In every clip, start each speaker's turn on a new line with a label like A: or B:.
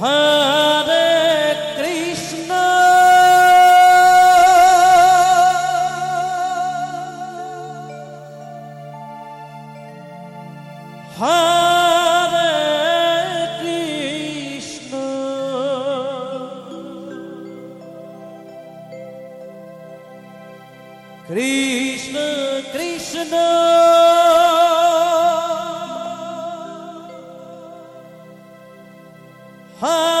A: Huh? Huh?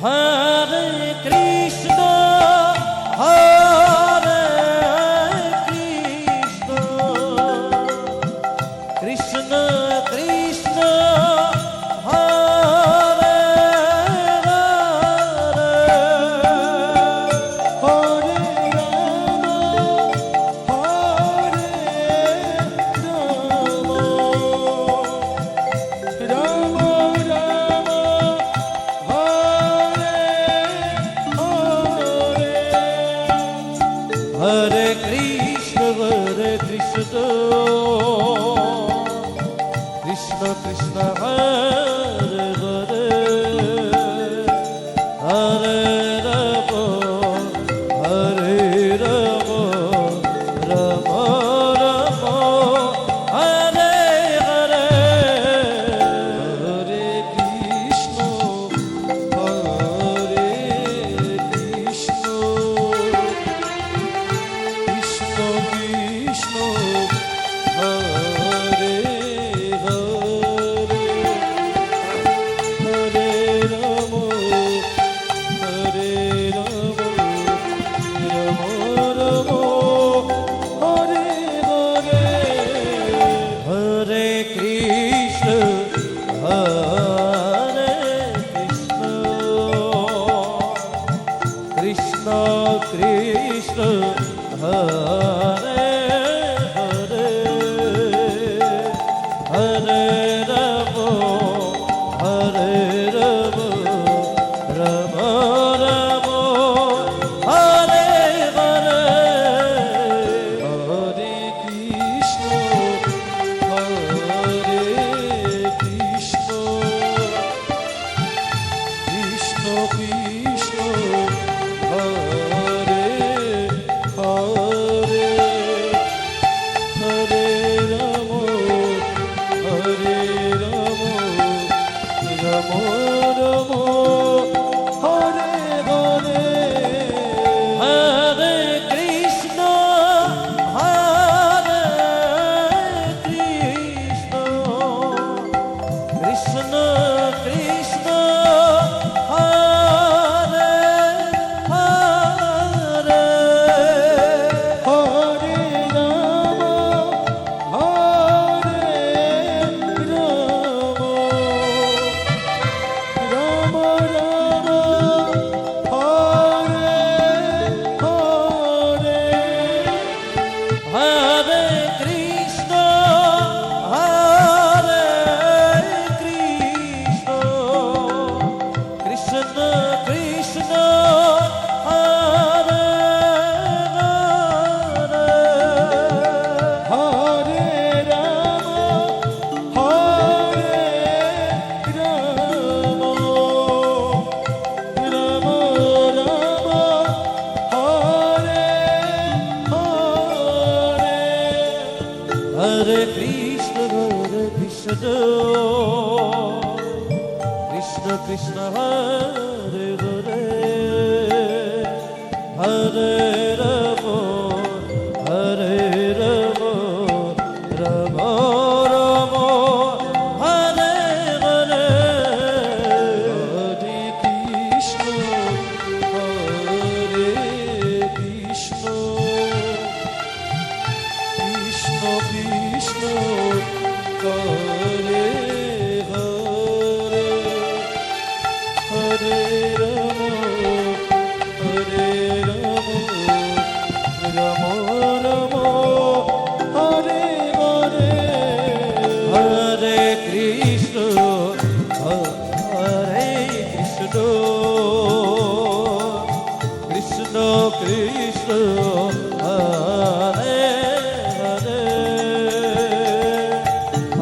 A: Hare Krishna. Krishna Krishna Hare Hare. হরে রব হরে রব রব कृष्ण ह amor. Hare কৃষ্ণ কৃষ্ণ হরে।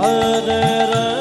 A: Hare Rama.